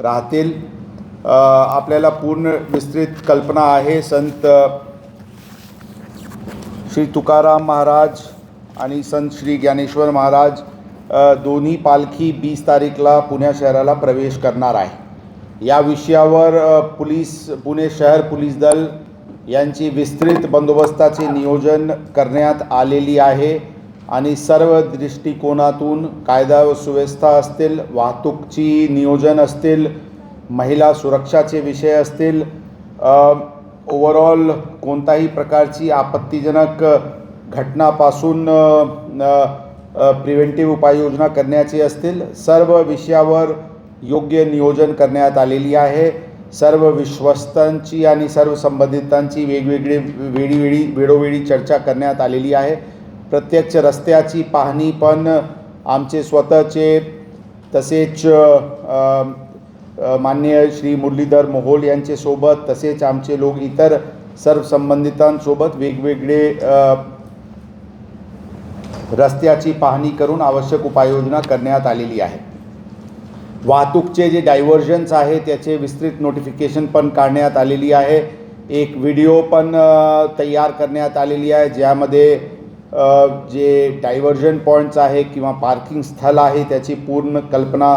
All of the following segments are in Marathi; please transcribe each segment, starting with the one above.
राहतील. आपल्याला पूर्ण विस्तृत कल्पना आहे. संत श्री तुकाराम महाराज आणि संत श्री ज्ञानेश्वर महाराज दोन्ही पालखी वीस तारीखला पुण्या शहराला प्रवेश करणार आहे. या विषयावर पुलीस पोलीस पुणे शहर पोलीस दल यांची विस्तृत बंदोबस्ताचे नियोजन करण्यात आलेली आहे. आणि सर्व दृष्टिकोनातून कायदा व सुव्यवस्था असतील वाहतूकची नियोजन असतील महिला सुरक्षाचे विषय असतील ओवरऑल कोणताही प्रकारची आपत्तीजनक घटनापासून प्रिव्हेंटिव्ह उपाययोजना करण्याची असतील सर्व विषयावर योग्य नियोजन करण्यात आलेली आहे. सर्व विश्वस्तांची आणि सर्व संबंधितांची वेगवेगळी वेळीवेळी वेळोवेळी चर्चा करण्यात आलेली आहे. प्रत्यक्ष रस्त्याची पाहणी पण आमचे स्वतःचे तसेच मान्य माननीय श्री मुरलीधर मोहोल यांचे सोबत तसेच आमचे लोक इतर सर्व संबंधितांसोबत वेगवेगळे रस्त्याची पाहणी करून आवश्यक उपाययोजना करण्यात आलेली आहे वाहतूकचे जे डायव्हर्जन्स आहे त्याचे विस्तृत नोटिफिकेशन पण काढण्यात आलेली आहे. एक व्हिडिओ पण तयार करण्यात आलेली आहे ज्यामध्ये जे डायव्हर्जन पॉईंट्स आहे किंवा पार्किंग स्थळ आहे त्याची पूर्ण कल्पना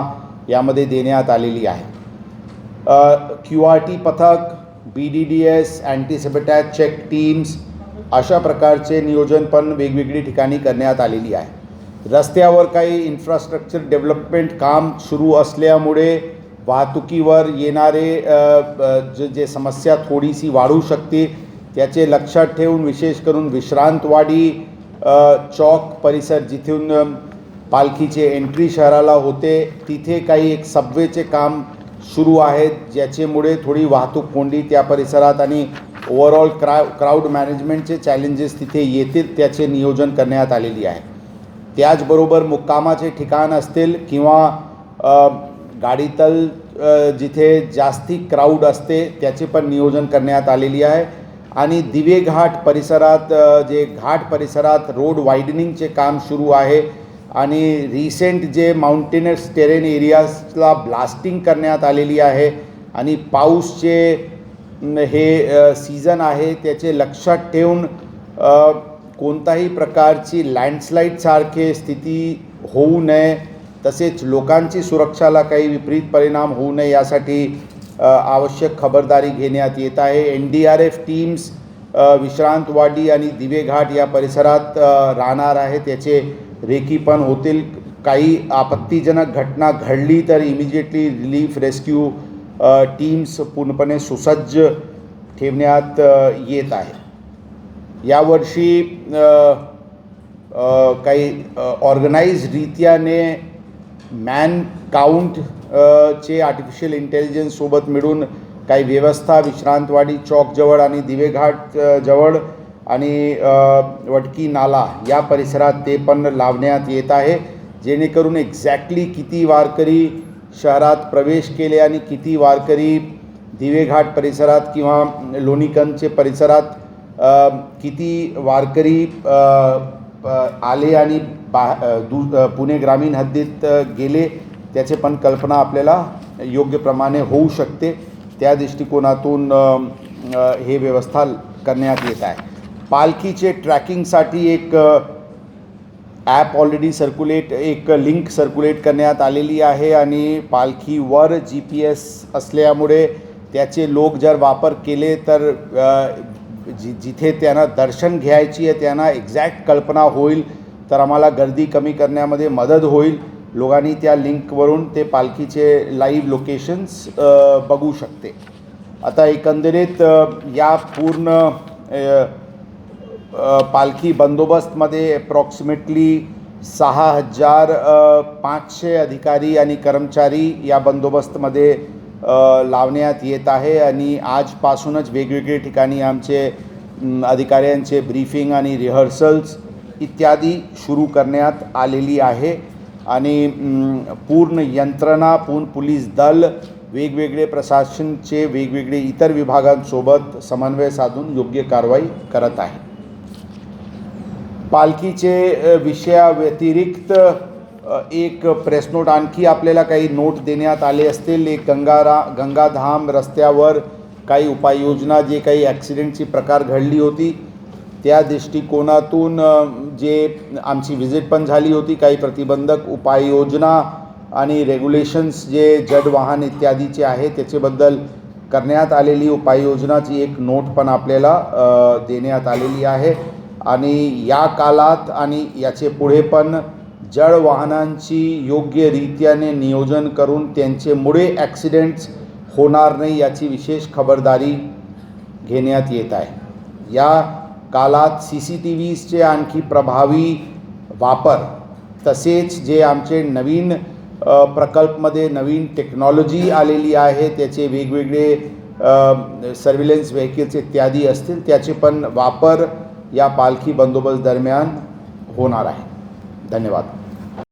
यामध्ये देण्यात आलेली आहे. क्यू आर टी पथक बी डी डी एस अँटीसेपेटॅच चेक टीम्स अशा प्रकारचे नियोजन पण वेगवेगळी ठिकाणी करण्यात आलेली आहे. रस्त्यावर काही इन्फ्रास्ट्रक्चर डेव्हलपमेंट काम सुरू असल्यामुळे वाहतुकीवर येणारे जे जे समस्या थोडीशी वाढू शकते त्याचे लक्षात ठेवून विशेष करून विश्रांतवाडी चौक परिसर जिथून पालखीचे एंट्री शहराला होते तिथे काही एक सबवेचे काम सुरू आहेत ज्याच्यामुळे थोडी वाहतूक कोंडी त्या परिसरात आणि ओव्हरऑल क्रा क्राऊड मॅनेजमेंटचे चॅलेंजेस तिथे येतील त्याचे नियोजन करण्यात आलेली आहे. त्याचबरोबर मुक्कामाचे ठिकाण असतील किंवा गाडीतल जिथे जास्ती क्राऊड असते त्याचे पण नियोजन करण्यात आलेली आहे. आणि दिवे घाट परिसरात जे घाट परिसरात रोड वायडनिंगचे काम सुरू आहे. आणि रिसेंट जे माउंटेनस टेरेन एरियाजला ब्लास्टिंग करण्यात आलेली आहे. आणि पाऊसचे हे सीझन आहे त्याचे लक्षात ठेवून कोणताही प्रकारची लँडस्लाईडसारखे स्थिती होऊ नये. तसेच लोकांची सुरक्षाला काही विपरीत परिणाम होऊ नये यासाठी आवश्यक खबरदारी घेण्यात येत आहे. N D R F teams Vishrantwadi आणि दिवेघाट या परिसरात राहणार आहे त्याचे रेकी पण होतील. काही आपत्तीजनक घटना घडली तर इमिजिएटली रिलीफ रेस्क्यू टीम्स पूर्णपणे सुसज्ज ठेवण्यात येत आहे. यावर्षी काही ऑर्गनाईज काही मॅन काउंट चे आर्टिफिशियल इंटेलिजन्ससोबत मिळून काही व्यवस्था विश्रांतवाडी चौकजवळ आणि दिवेघाट जवळ आणि वटकी नाला या परिसरात ते पण लावण्यात येत आहे. जेणेकरून एक्झॅक्टली किती वारकरी शहरात प्रवेश केले आणि किती वारकरी दिवेघाट परिसरात किंवा लोणीकंदचे परिसरात किती वारकरी आले आणि बा दू पुणे ग्रामीण हद्दीत गेले त्याचे पण कल्पना आपल्याला योग्य प्रमाणे होऊ शकते. त्या दृष्टिकोनातून हे व्यवस्था करण्यात येत आहे. पालखीचे ट्रॅकिंगसाठी एक ॲप ऑलरेडी सर्क्युलेट एक लिंक सर्क्युलेट करण्यात आलेली आहे आणि पालखीवर जी पी एस असल्यामुळे त्याचे लोक जर वापर केले तर जि जिथे त्यांना दर्शन घ्यायची आहे त्यांना एक्झॅक्ट कल्पना होईल तर आम्हाला गर्दी कमी करण्यामध्ये मदत होईल. लोकांनी त्या लिंकवरून ते पालखीचे लाईव्ह लोकेशन्स बघू शकते. आता एकंदरीत या पूर्ण पालखी बंदोबस्तमध्ये अप्रॉक्सिमेटली सहा हजार पाचशे अधिकारी आणि कर्मचारी या बंदोबस्तमध्ये लावण्यात येत आहे आणि आजपासूनच वेगवेगळे ठिकाणी आमचे अधिकाऱ्यांचे ब्रीफिंग आणि रिहर्सल्स इत्यादी सुरू करण्यात आलेली आहे. आणि पूर्ण यंत्रणा पूर्ण पोलीस दल वेगवेगळे प्रशासनचे वेगवेगळे इतर विभागांसोबत समन्वय साधून योग्य कारवाई करत आहे. पालखीचे विषयाव्यतिरिक्त एक प्रेस नोट आणखी आपल्याला काही नोट देण्यात आले असतील. एक गंगारा गंगाधाम रस्त्यावर काही उपाययोजना जे काही ॲक्सिडेंटची प्रकार घडली होती त्या दृष्टिकोनातून जे आमची व्हिजिट पण झाली होती काही प्रतिबंधक उपाययोजना आणि रेग्युलेशन्स जे जड वाहन इत्यादीचे आहे त्याच्याबद्दल करण्यात आलेली उपाययोजनाची एक नोट पण आपल्याला देण्यात आलेली आहे. आणि या काळात आणि याचे पुढे पण जड वाहनांची योग्य रीत्याने नियोजन करून त्यांच्यामुळे ॲक्सिडेंट्स होणार नाही याची विशेष खबरदारी घेण्यात येत आहे. या कालात सी सी टी व्हीजचे आणखी प्रभावी वापर तसेच जे आमचे नवीन प्रकल्पमध्ये नवीन टेक्नॉलॉजी आलेली आहे त्याचे वेगवेगळे सर्व्हिलन्स व्हेकल्स इत्यादी असतील त्याचे पण वापर या पालखी बंदोबस्त दरम्यान होणार आहे. धन्यवाद.